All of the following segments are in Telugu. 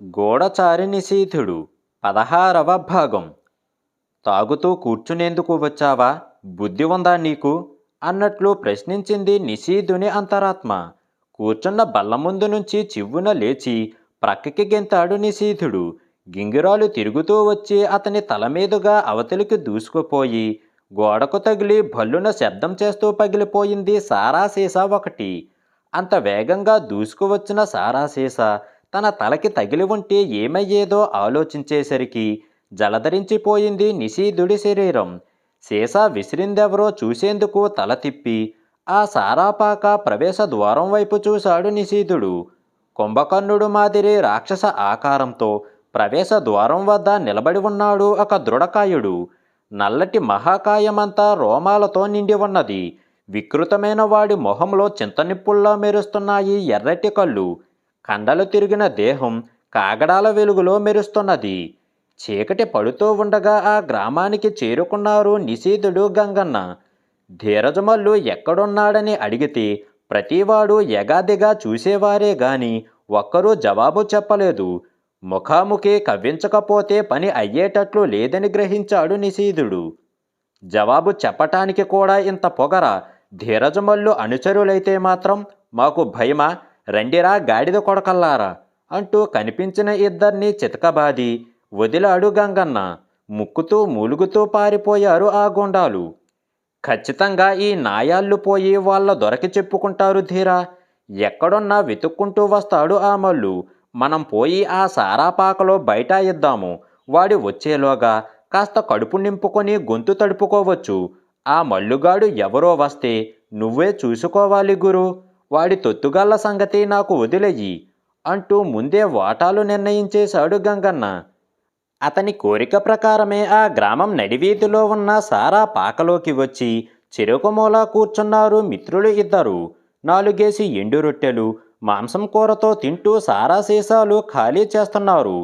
గూఢచారి నిశీథుడు పదహారవ భాగం. తాగుతూ కూర్చునేందుకు వచ్చావా? బుద్ధి ఉందా నీకు? అన్నట్లు ప్రశ్నించింది నిశీధుని అంతరాత్మ. కూర్చున్న బల్ల ముందు నుంచి చివ్వున లేచి ప్రక్కకి గెంతాడు నిశీధుడు గింగిరాలు తిరుగుతూ వచ్చి అతని తల మీదుగా అవతలికి దూసుకుపోయి గోడకు తగిలి భల్లున శబ్దం చేస్తూ పగిలిపోయింది సారా సీసా ఒకటి. అంత వేగంగా దూసుకువచ్చిన సారా సీసా తన తలకి తగిలి ఉంటే ఏమయ్యేదో ఆలోచించేసరికి జలధరించిపోయింది నిశీధుడి శరీరం. సీసా విసిరిందెవరో చూసేందుకు తల తిప్పి ఆ సారాపాక ప్రవేశ ద్వారం వైపు చూశాడు నిశీధుడు. కుంభకర్ణుడు మాదిరి రాక్షస ఆకారంతో ప్రవేశ ద్వారం వద్ద నిలబడి ఉన్నాడు ఒక దృఢకాయుడు. నల్లటి మహాకాయమంతా రోమాలతో నిండి ఉన్నది. వికృతమైన వాడి మొహంలో చింతనిప్పుల్లా మెరుస్తున్నాయి ఎర్రటి కళ్ళు. కండలు తిరిగిన దేహం కాగడాల వెలుగులో మెరుస్తున్నది. చీకటి పడుతూ ఉండగా ఆ గ్రామానికి చేరుకున్నారు నిశీధుడు గంగన్న. ధీరజమల్లు ఎక్కడున్నాడని అడిగితే ప్రతివాడు ఎగాదిగా చూసేవారే గాని ఒక్కరూ జవాబు చెప్పలేదు. ముఖాముఖి కవ్వించకపోతే పని అయ్యేటట్లు లేదని గ్రహించాడు నిశీధుడు జవాబు చెప్పటానికి కూడా ఇంత పొగర ధీరజమల్లు అనుచరులైతే మాత్రం మాకు భయమా? రండిరా గాడిద కొడకల్లారా అంటూ కనిపించిన ఇద్దరిని చితకబాది వదిలాడు గంగన్న. ముక్కుతూ మూలుగుతూ పారిపోయారు ఆ గుండాలు. ఖచ్చితంగా ఈ నాయాళ్ళు పోయి వాళ్ళ దొరకి చెప్పుకుంటారు ధీరా. ఎక్కడున్నా వెతుక్కుంటూ వస్తాడు ఆ మల్లు. మనం పోయి ఆ సారాపాకలో బయట ఇద్దాము. వాడి వచ్చేలోగా కాస్త కడుపు నింపుకొని గొంతు తడుపుకోవచ్చు. ఆ మల్లుగాడు ఎవరో వస్తే నువ్వే చూసుకోవాలి గురు. వాడి తొత్తుగాళ్ళ సంగతి నాకు వదిలేయి అంటూ ముందే వాటాలు నిర్ణయించేశాడు గంగన్న. అతని కోరిక ప్రకారమే ఆ గ్రామం నడివీధిలో ఉన్న సారా పాకలోకి వచ్చి చెరుకుమూల కూర్చున్నారు మిత్రులు ఇద్దరు. నాలుగేసి ఎండు రొట్టెలు మాంసం కూరతో తింటూ సారా సీసాలు ఖాళీ చేస్తున్నారు.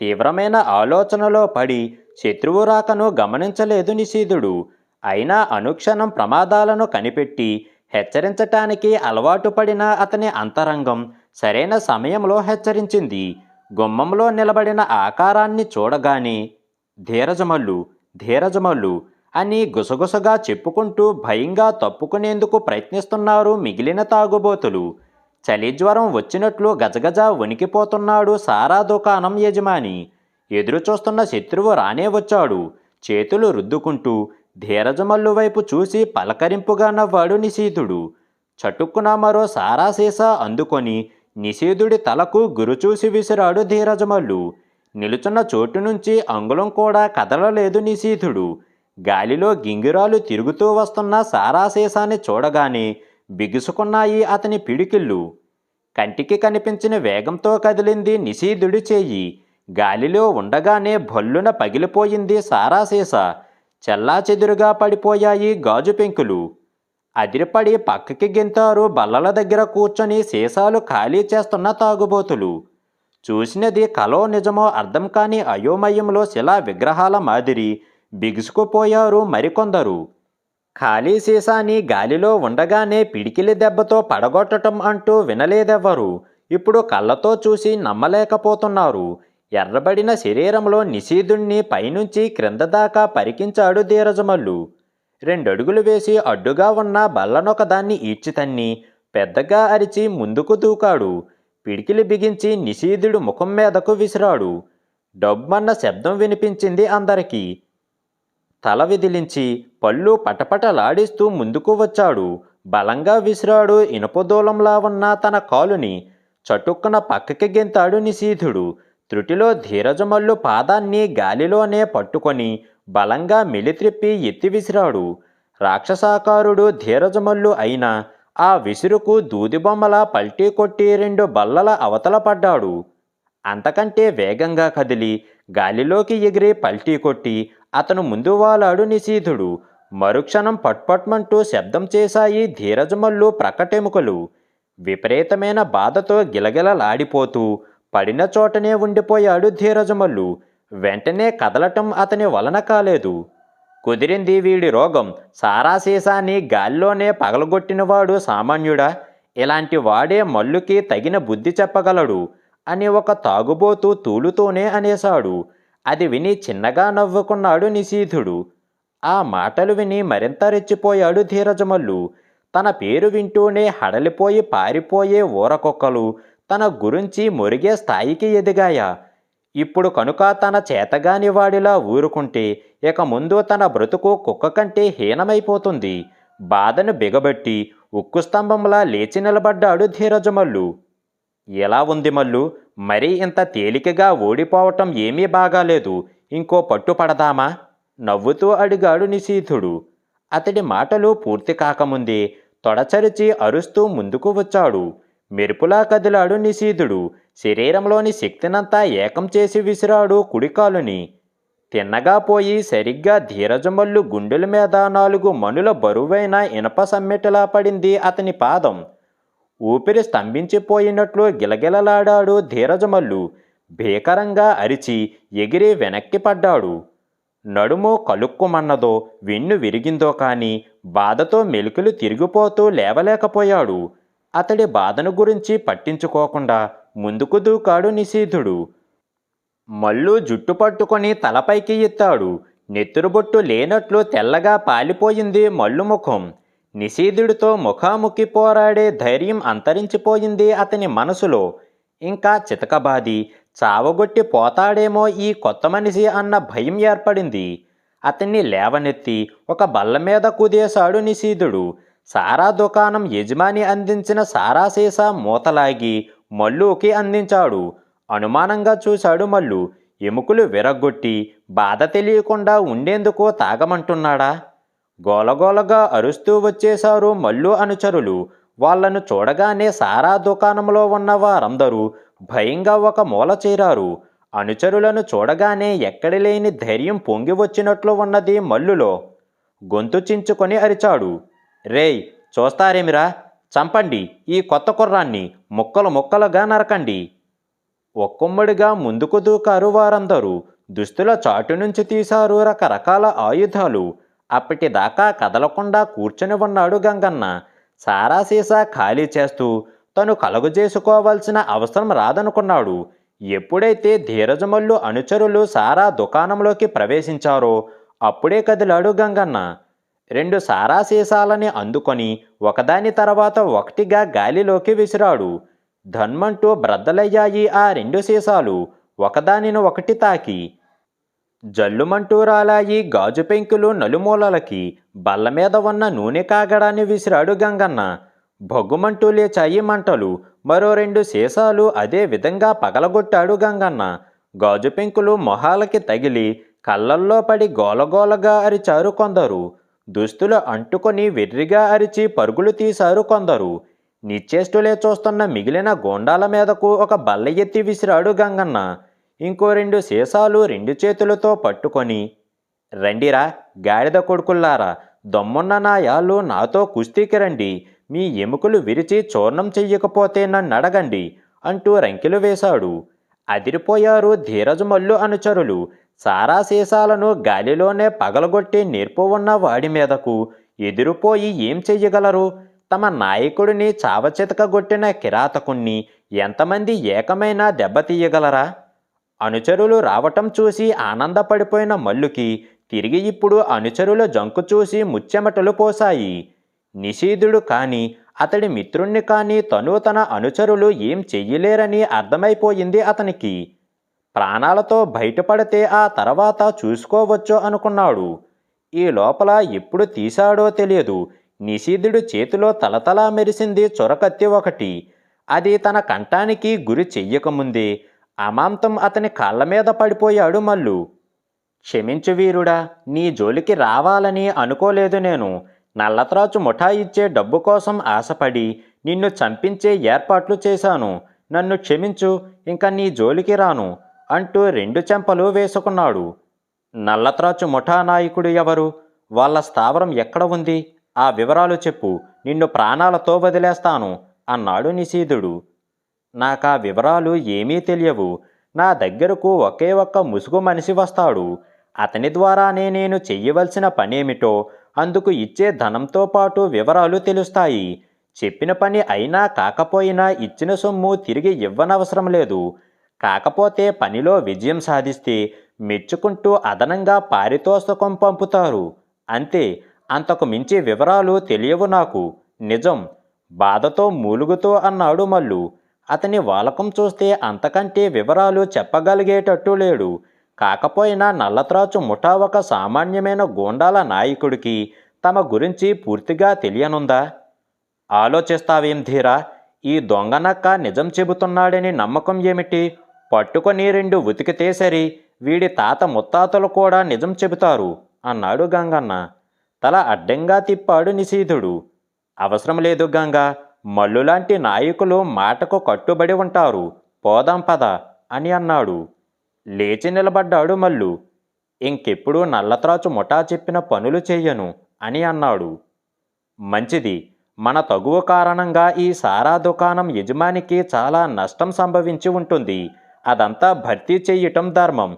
తీవ్రమైన ఆలోచనలో పడి శత్రువు రాకను గమనించలేదు నిషీధుడు. అయినా అనుక్షణం ప్రమాదాలను కనిపెట్టి హెచ్చరించటానికి అలవాటు పడిన అతని అంతరంగం సరైన సమయంలో హెచ్చరించింది. గుమ్మంలో నిలబడిన ఆకారాన్ని చూడగానే ధీరజమల్లు ధీరజమల్లు అని గుసగుసగా చెప్పుకుంటూ భయంగా తప్పుకునేందుకు ప్రయత్నిస్తున్నారు మిగిలిన తాగుబోతులు. చలి జ్వరం వచ్చినట్లు గజగజ వణికిపోతున్నాడు సారా దుకాణం యజమాని. ఎదురు చూస్తున్న శత్రువు రానే వచ్చాడు. చేతులు రుద్దుకుంటూ ధీరజమల్లు వైపు చూసి పలకరింపుగా నవ్వాడు నిశీధుడు చటుక్కున మరో సారా సీసా అందుకొని నిషీధుడి తలకు గురుచూసి విసిరాడు ధీరజమల్లు. నిలుచున్న చోటు నుంచి అంగుళం కూడా కదలలేదు నిశీధుడు గాలిలో గింగిరాలు తిరుగుతూ వస్తున్న సారాశేషాన్ని చూడగానే బిగుసుకున్నాయి అతని పిడికిళ్ళు. కంటికి కనిపించిన వేగంతో కదిలింది నిశీధుడి చేయి. గాలిలో ఉండగానే భల్లున పగిలిపోయింది సారాశేష చెల్లాచెదురుగా పడిపోయాయి గాజు పెంకులు. అదిరిపడి పక్కకి గెంతారు బల్లల దగ్గర కూర్చొని సీసాలు ఖాళీ చేస్తున్న తాగుబోతులు. చూసినది కలో నిజమో అర్థం కాని అయోమయంలో శిలా విగ్రహాల మాదిరి బిగుసుకుపోయారు మరికొందరు. ఖాళీ సీసాని గాలిలో ఉండగానే పిడికిలి దెబ్బతో పడగొట్టటం అంటూ వినలేదెవ్వరు. ఇప్పుడు కళ్ళతో చూసి నమ్మలేకపోతున్నారు. ఎర్రబడిన శరీరంలో నిషీధుణ్ణి పైనుంచి క్రింద దాకా పరికించాడు ధీరజమల్లు. రెండడుగులు వేసి అడ్డుగా ఉన్న బల్లనొకదాన్ని ఈడ్చితన్ని పెద్దగా అరిచి ముందుకు దూకాడు. పిడికిలి బిగించి నిషీధుడు ముఖం మీదకు విసిరాడు. డబ్బన్న శబ్దం వినిపించింది అందరికీ. తల విదిలించి పళ్ళు పటపటలాడిస్తూ ముందుకు వచ్చాడు. బలంగా విసిరాడు ఇనుపదూలంలా ఉన్న తన కాలుని. చటుక్కున పక్కకి గెంతాడు నిశీధుడు త్రుటిలో ధీరజమల్లు పాదాన్ని గాలిలోనే పట్టుకొని బలంగా మెలిత్రిప్పి ఎత్తి విసిరాడు. రాక్షసాకారుడు ధీరజమల్లు అయిన ఆ విసురుకు దూదిబొమ్మల పల్టీ కొట్టి రెండు బల్లల అవతల పడ్డాడు. అంతకంటే వేగంగా కదిలి గాలిలోకి ఎగిరి పల్టీ కొట్టి అతను ముందు వాలాడు నిశీధుడు. మరుక్షణం పట్పట్మంటూ శబ్దం చేశాయి ధీరజమల్లు ప్రకటెముకలు. విపరీతమైన బాధతో గిలగిలలాడిపోతూ పడిన చోటనే ఉండిపోయాడు ధీరజమల్లు. వెంటనే కదలటం అతని వలన కాలేదు. కుదిరింది వీడి రోగం. సారా సీసాని గాల్లోనే పగలగొట్టినవాడు సామాన్యుడా? ఇలాంటి వాడే మల్లుకి తగిన బుద్ధి చెప్పగలడు అని ఒక తాగుబోతూ తూలుతూనే అనేశాడు. అది విని చిన్నగా నవ్వుకున్నాడు నిశీధుడు. ఆ మాటలు విని మరింత రెచ్చిపోయాడు ధీరజమల్లు. తన పేరు వింటూనే హడలిపోయి పారిపోయే ఊరకొక్కలు తన గురించి మురిగే స్థాయికి ఎదిగాయా? ఇప్పుడు కనుక తన చేతగాని వాడిలా ఊరుకుంటే ఇక ముందు తన బ్రతుకు కుక్క కంటే హీనమైపోతుంది. బాధను బిగబట్టి ఉక్కు స్తంభంలా లేచి నిలబడ్డాడు ధీరజమల్లు ఎలా ఉంది మల్లు? మరీ ఇంత తేలికగా ఓడిపోవటం ఏమీ బాగాలేదు. ఇంకో పట్టు పడదామా? నవ్వుతూ అడిగాడు నిశీథుడు అతడి మాటలు పూర్తి కాకముందే తొడచరిచి అరుస్తూ ముందుకు వచ్చాడు. మెరుపులా కదిలాడు నిశీధుడు. శరీరంలోని శక్తినంతా ఏకం చేసి విసిరాడు కుడికాలుని. తిన్నగా పోయి సరిగ్గా ధీరజమల్లు గుండెల మీద నాలుగు మనుల బరువైన ఇనప సమ్మెటలా పడింది అతని పాదం. ఊపిరి స్తంభించిపోయినట్లు గిలగిలలాడాడు ధీరజమల్లు. భీకరంగా అరిచి ఎగిరి వెనక్కి పడ్డాడు. నడుము కలుక్కుమన్నదో వెన్ను విరిగిందో కాని బాధతో మెలుకులు తిరిగిపోతూ లేవలేకపోయాడు. అతడి బాధను గురించి పట్టించుకోకుండా ముందుకు దూకాడు నిశీధుడు మల్లు జుట్టు పట్టుకొని తలపైకి ఎత్తాడు. నెత్తురుబొట్టు లేనట్లు తెల్లగా పాలిపోయింది మల్లు ముఖం నిశీధుడితో ముఖాముఖి పోరాడే ధైర్యం అంతరించిపోయింది అతని మనసులో. ఇంకా చితకబాది చావగొట్టి పోతాడేమో ఈ కొత్త మనిషి అన్న భయం ఏర్పడింది. అతన్ని లేవనెత్తి ఒక బల్ల మీద కుదేశాడు నిశీధుడు సారా దుకాణం యజమాని అందించిన సారా సీసా మూతలాగి మల్లుకి అందించాడు. అనుమానంగా చూశాడు మల్లు. ఎముకలు విరగ్గొట్టి బాధ తెలియకుండా ఉండేందుకు తాగమంటున్నాడా? గోలగోలగా అరుస్తూ వచ్చేశారు మల్లు అనుచరులు. వాళ్ళను చూడగానే సారా దుకాణంలో ఉన్న వారందరూ భయంగా ఒక మూల చేరారు. అనుచరులను చూడగానే ఎక్కడి లేని ధైర్యం పొంగి వచ్చినట్లు ఉన్నది మల్లులో. గొంతు చించుకొని అరిచాడు. రేయ్ చూస్తారేమిరా? చంపండి ఈ కొత్త కుర్రాన్ని. ముక్కలు ముక్కలుగా నరకండి. ఒక్కొమ్మడిగా ముందుకు దూకారు వారందరూ. దుస్తుల చాటు నుంచి తీశారు రకరకాల ఆయుధాలు. అప్పటిదాకా కదలకుండా కూర్చొని ఉన్నాడు గంగన్న. సారా సీసా ఖాళీ చేస్తూ తను కలుగజేసుకోవాల్సిన అవసరం రాదనుకున్నాడు. ఎప్పుడైతే ధీరజమల్లు అనుచరులు సారా దుకాణంలోకి ప్రవేశించారో అప్పుడే కదిలాడు గంగన్న. రెండు సారా సీసాలని అందుకొని ఒకదాని తర్వాత ఒకటిగా గాలిలోకి విసిరాడు. ధన్మంటూ బ్రద్దలయ్యాయి ఆ రెండు సీసాలు ఒకదానిని ఒకటి తాకి. జల్లుమంటూ రాలాయి గాజు పెంకులు నలుమూలలకి బల్ల మీద ఉన్న నూనె కాగడాన్ని విసిరాడు గంగన్న. భగ్గుమంటూ లేచాయి మంటలు. మరో రెండు సీసాలు అదే విధంగా పగలగొట్టాడు గంగన్న. గాజు పెంకులు మొహాలకి తగిలి కళ్ళల్లో పడి గోలగోలగా అరిచారు కొందరు. దుస్తులు అంటుకొని వెర్రిగా అరిచి పరుగులు తీశారు కొందరు. నిశ్చేష్టులే చూస్తున్న మిగిలిన గోండాల మీదకు ఒక బల్ల ఎత్తి విసిరాడు గంగన్న. ఇంకో రెండు సీసాలు రెండు చేతులతో పట్టుకొని రండిరా గాడిద కొడుకుల్లారా దమ్మున్న నా యాళ్ళు నాతో కుస్తీకి రండి. మీ ఎముకలు విరిచి చూర్ణం చెయ్యకపోతే నన్ను అడగండి అంటూ రంకెలు వేశాడు. అదిరిపోయారు ధీరజమల్లు అనుచరులు. సారా సీసాలను గాలిలోనే పగలగొట్టి నేర్పు ఉన్న వాడి మీదకు ఎదిరిపోయి ఏం చెయ్యగలరు? తమ నాయకుడిని చావచితకగొట్టిన కిరాతకుణ్ణి ఎంతమంది ఏకమైనా దెబ్బతీయగలరా? అనుచరులు రావటం చూసి ఆనందపడిపోయిన మల్లుకి తిరిగి ఇప్పుడు అనుచరుల జంకు చూసి ముచ్చెమటలు పోశాయి. నిషీధుడు కాని అతడి మిత్రుణ్ణి కాని తను తన అనుచరులు ఏం చెయ్యలేరని అర్థమైపోయింది అతనికి. ప్రాణాలతో బయటపడితే ఆ తర్వాత చూసుకోవచ్చు అనుకున్నాడు. ఈ లోపల ఎప్పుడు తీశాడో తెలియదు. నిషీధుడు చేతిలో తలతలా మెరిసింది చొరకత్తి ఒకటి. అది తన కంఠానికి గురి చెయ్యకముందే అమాంతం అతని కాళ్ళ మీద పడిపోయాడు మల్లు. క్షమించు వీరుడా నీ జోలికి రావాలని అనుకోలేదు నేను. నల్లత్రాచు ముఠా ఇచ్చే డబ్బు కోసం ఆశపడి నిన్ను చంపించే ఏర్పాట్లు చేశాను. నన్ను క్షమించు ఇంకా నీ జోలికి రాను. అంటూ రెండు చెంపలు వేసుకున్నాడు. నల్లత్రాచు ముఠా నాయకుడు ఎవరు? వాళ్ళ స్థావరం ఎక్కడ ఉంది? ఆ వివరాలు చెప్పు. నిన్ను ప్రాణాలతో వదిలేస్తాను అన్నాడు నిశీధుడు నాకా వివరాలు ఏమీ తెలియవు. నా దగ్గరకు ఒకే ఒక్క ముసుగు మనిషి వస్తాడు. అతని ద్వారానే నేను చెయ్యవలసిన పనేమిటో అందుకు ఇచ్చే ధనంతో పాటు వివరాలు తెలుస్తాయి. చెప్పిన పని అయినా కాకపోయినా ఇచ్చిన సొమ్ము తిరిగి ఇవ్వనవసరం లేదు. కాకపోతే పనిలో విజయం సాధిస్తే మెచ్చుకుంటూ అదనంగా పారితోషికం పంపుతారు. అంతే అంతకు మించి వివరాలు తెలియవు నాకు. నిజం బాధతో మూలుగుతూ అన్నాడు మల్లు. అతని వాలకం చూస్తే అంతకంటే వివరాలు చెప్పగలిగేటట్టు లేడు. కాకపోయినా నల్లత్రాచు ముఠా ఒక సామాన్యమైన గూండాల నాయకుడికి తమ గురించి పూర్తిగా తెలియనుందా? ఆలోచిస్తావేం ధీరా? ఈ దొంగనక్క నిజం చెబుతున్నాడని నమ్మకం ఏమిటి? పట్టుకొని రెండు ఉతికితే సరి వీడి తాత ముత్తాతలు కూడా నిజం చెబుతారు అన్నాడు గంగన్న. తల అడ్డంగా తిప్పాడు నిశీధుడు. అవసరం లేదు గంగ మల్లులాంటి నాయకులు మాటకు కట్టుబడి ఉంటారు పోదాం పద అని అన్నాడు. లేచి నిలబడ్డాడు మల్లు. ఇంకెప్పుడు నల్లత్రాచు ముఠా చెప్పిన పనులు చెయ్యను అని అన్నాడు. మంచిది మన తగువ కారణంగా ఈ సారా దుకాణం యజమానికి చాలా నష్టం సంభవించి ఉంటుంది అదంతా భర్తీ చెయ్యటం ధర్మం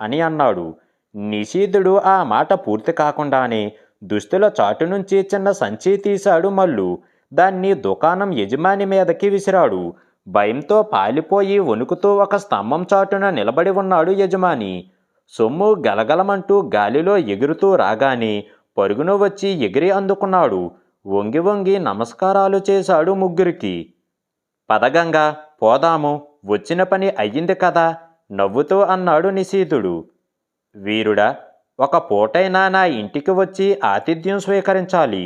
అని అన్నాడు. నిషీధుడు ఆ మాట పూర్తి కాకుండానే దుస్తుల చాటు నుంచి చిన్న సంచి తీశాడు మల్లు. దాన్ని దుకాణం యజమాని మీదకి విసిరాడు. భయంతో పాలిపోయి వణుకుతూ ఒక స్తంభం చాటున నిలబడి ఉన్నాడు యజమాని. సొమ్ము గలగలమంటూ గాలిలో ఎగురుతూ రాగానే పరుగున వచ్చి ఎగిరి అందుకున్నాడు. వంగి వంగి నమస్కారాలు చేశాడు ముగ్గురికి. పదగంగా పోదాము. వచ్చిన పని అయ్యింది కదా నవ్వుతూ అన్నాడు నిశీధుడు వీరుడా ఒక పూటైనా నా ఇంటికి వచ్చి ఆతిథ్యం స్వీకరించాలి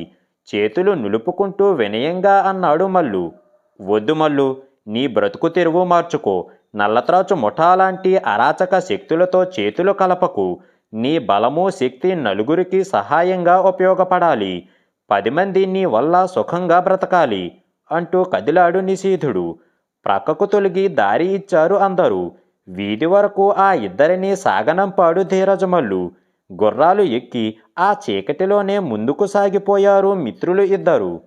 చేతులు నులుపుకుంటూ వినయంగా అన్నాడు మల్లు. వద్దు మల్లు నీ బ్రతుకు తెరువు మార్చుకో నల్లత్రాచు ముఠాలాంటి అరాచక శక్తులతో చేతులు కలపకు నీ బలము శక్తి నలుగురికి సహాయంగా ఉపయోగపడాలి పది మంది నీ వల్ల సుఖంగా బ్రతకాలి అంటూ కదిలాడు నిశీధుడు ప్రక్కకు తొలగి దారి ఇచ్చారు అందరూ. వీధి వరకు ఆ ఇద్దరిని సాగనంపాడు ధీరజమల్లు. గుర్రాలు ఎక్కి ఆ చీకటిలోనే ముందుకు సాగిపోయారు మిత్రులు ఇద్దరు.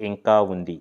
ఇంకా ఉంది.